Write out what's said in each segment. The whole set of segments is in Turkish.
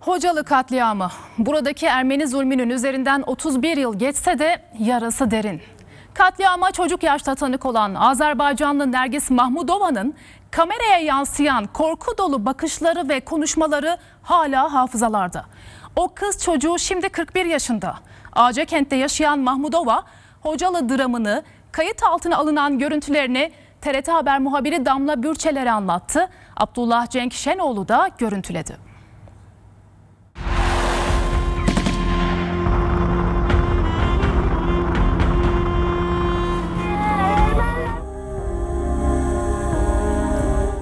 Hocalı katliamı. Buradaki Ermeni zulmünün üzerinden 31 yıl geçse de yarası derin. Katliama çocuk yaşta tanık olan Azerbaycanlı Nergis Mahmudova'nın kameraya yansıyan korku dolu bakışları ve konuşmaları hala hafızalarda. O kız çocuğu şimdi 41 yaşında. Ağcakent'te yaşayan Mahmudova, Hocalı dramını, kayıt altına alınan görüntülerini TRT Haber muhabiri Damla Bürçeler'e anlattı. Abdullah Cenk Şenoğlu da görüntüledi.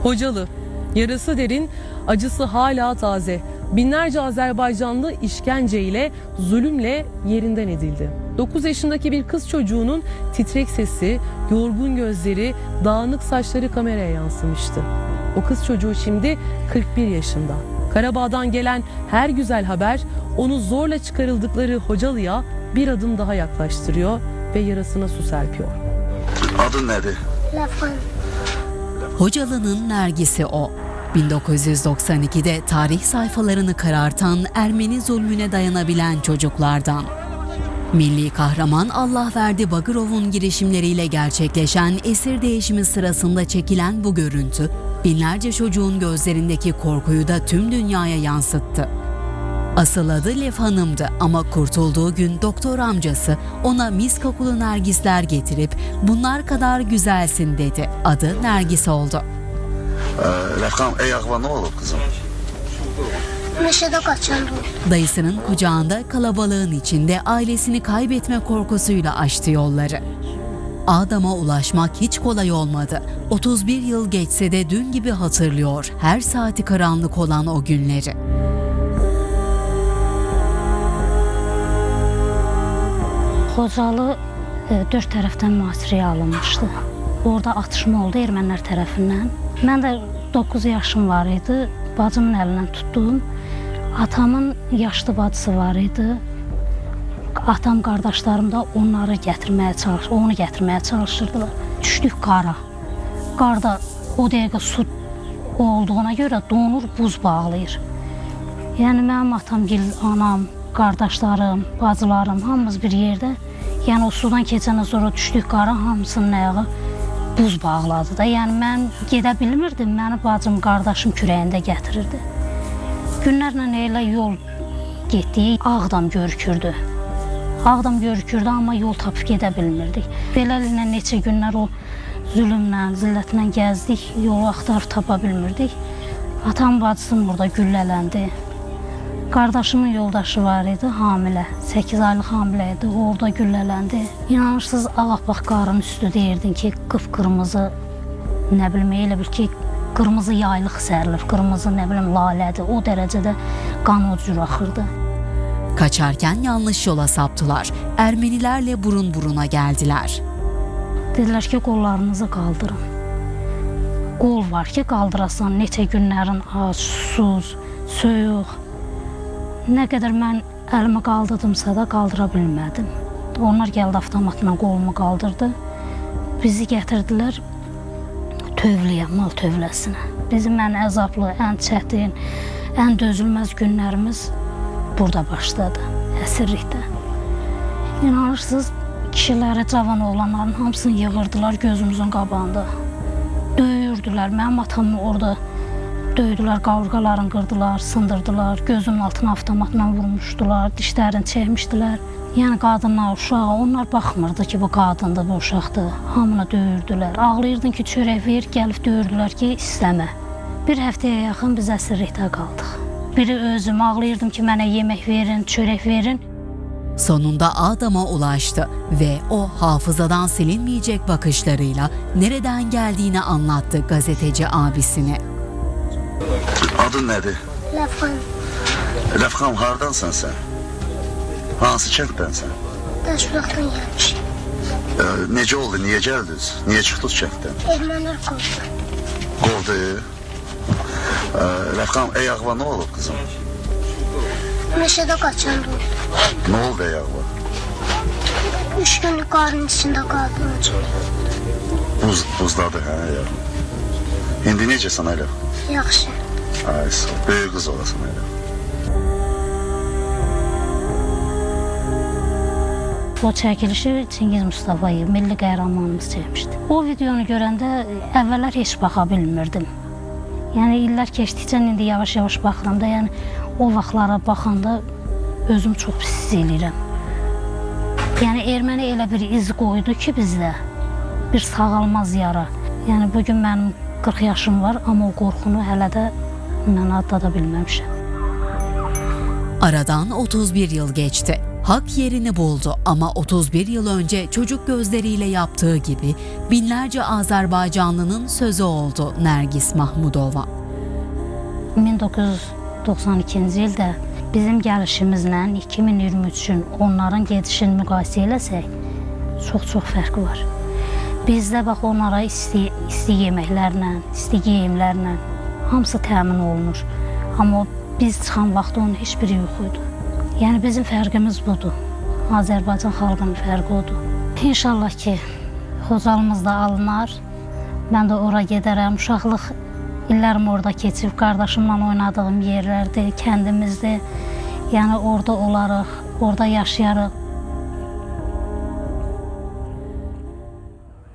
Hocalı. Yarası derin, acısı hala taze. Binlerce Azerbaycanlı işkenceyle, zulümle yerinden edildi. 9 yaşındaki bir kız çocuğunun titrek sesi, yorgun gözleri, dağınık saçları kameraya yansımıştı. O kız çocuğu şimdi 41 yaşında. Karabağ'dan gelen her güzel haber onu zorla çıkarıldıkları Hocalı'ya bir adım daha yaklaştırıyor ve yarasına su serpiyor. Adın nedir? Lafan. Hocalı'nın nergisi o. 1992'de tarih sayfalarını karartan Ermeni zulmüne dayanabilen çocuklardan. Milli kahraman Allah verdi Bagirov'un girişimleriyle gerçekleşen esir değişimi sırasında çekilen bu görüntü, binlerce çocuğun gözlerindeki korkuyu da tüm dünyaya yansıttı. Asıl adı Lev Hanım'dı ama kurtulduğu gün doktor amcası ona mis kokulu nergisler getirip bunlar kadar güzelsin dedi. Adı Nergis oldu. Ee, Lefkan ayağıma ne olur kızım? Meşede kaçandı. Dayısının kucağında kalabalığın içinde ailesini kaybetme korkusuyla açtı yolları. Adam'a ulaşmak hiç kolay olmadı. 31 yıl geçse de dün gibi hatırlıyor her saati karanlık olan o günleri. Xocalı e, dörd tərəfdən mühasirəyə alınmışdı. Orada atışma oldu ermənilər tərəfindən. Mən də 9 yaşım var idi. Bacımın əlindən tutdum. Atamın yaşlı bacısı var idi. Atam, qardaşlarım da onları gətirməyə çalış, onu gətirməyə çalışırdılar. Düşdük qara. Qarda o dəqiqə su olduğuna görə donur, buz bağlayır. Yəni mənim atam, gil, anam, qardaşlarım, bacılarım hamımız bir yerdə. Yəni o sudan keçəndən sonra düşdük qara hamısının ayağı buz bağladı da. Yəni mən gedə bilmirdim. Məni bacım, qardaşım kürəyində gətirirdi. Günlərlə elə yol getdik. Ağdam görükürdü. Ağdam görükürdü amma yol tapıb gedə bilmirdik. Beləliklə neçə günlər o zülmlə, zillətlə gəzdik. Yolu axtarıb tapa bilmirdik. Atam bacısım burada güllələndi. Qardaşımın yoldaşı var idi, hamilə. 8 aylıq hamilə idi, orada güllələndi. İnanırsınız, ağappaq qarın üstü deyirdin ki, qıpqırmızı, nə bilim, elə bil ki, qırmızı yaylıq sərilir, qırmızı, nə bilim, lalədir. O dərəcədə qan o cür axırdı. Kaçarken yanlış yola saptılar. Ermenilerle burun buruna geldiler. Dedilər ki, qollarınızı qaldırın. Qol var ki, qaldırasan neçə günlərin ac, susuz, soyuq. Nə qədər mən əlimi qaldırdımsa da qaldıra. Onlar gəldi avtomatla qolumu qaldırdı. Bizi gətirdilər tövləyə, mal tövləsinə. Bizim ən əzablı, ən çətin, ən dözülməz günlərimiz burada başladı, əsirlikdə. İnanırsınız, kişiləri, cavan oğlanların hamısını yığırdılar gözümüzün qabağında. Döyürdülər. Mənim atamı orada döydülər, qavurğalarını qırdılar, sındırdılar, gözünün altına avtomatla vurmuşdular, dişlərini çəkmişdilər. Yəni qadınlar, uşağı, onlar baxmırdı ki, bu qadındır, bu uşaqdır. Hamını döyürdülər. Ağlayırdın ki, çörək ver, gəlib döyürdülər ki, istəmə. Bir həftəyə yaxın biz əsirlikdə qaldıq. Biri özüm ağlayırdım ki, mənə yemək verin, çörək verin. Sonunda Adam'a ulaştı ve o hafızadan silinmeyecek bakışlarıyla nereden geldiğini anlattı gazeteci abisine. Adın nedir? Lafan, Lefkan hardansan sen? Hansı kənddənsən? daşlaqdan gəlmişik. Ee, necə oldu, niyə gəldiniz? Niyə çıxdınız kənddən? Ermənilər qoldu. Qoldu. Ee, Lefkan ayağıma ne olur kızım? Meşədə qaçandı. Ne oldu ayağıma? Üç günlük qarın içində hocam. Buz, buzladı hə ayağım. İndi necəsən Əlif? Yaxşı. Ay, sağ ol. Böyük qız olasan elə. O çəkilişi Çingiz Mustafayev, milli qəhrəmanımız çəkmişdi. O videonu görəndə əvvəllər heç baxa bilmirdim. Yəni illər keçdikcə indi yavaş-yavaş baxıram da, yəni o vaxtlara baxanda özüm çox pis hiss eləyirəm. Yəni erməni elə bir iz qoydu ki bizdə bir sağalmaz yara. Yəni bu gün mənim 40 yaşım var, amma o qorxunu hələ də mən atlada bilməmişəm. Aradan 31 yıl geçti. Hak yerini buldu ama 31 yıl önce çocuk gözleriyle yaptığı gibi binlerce Azerbaycanlının sözü oldu Nergis Mahmudova. 1992-ci ildə bizim gəlişimizlə 2023-ün onların gedişini müqayisə eləsək, çox-çox fərqi var. Bizdə bax onlara isti, isti yeməklərlə, isti geyimlərlə hamısı təmin olunur. Amma biz çıxan vaxt onun heç biri yox idi. Yəni bizim fərqimiz budur. Azərbaycan xalqının fərqi odur. İnşallah ki, Xocalımız da alınar. Mən də ora gedərəm. Uşaqlıq illərim orada keçib, qardaşımla oynadığım yerlərdir, kəndimizdir. Yəni orada olarıq, orada yaşayarıq.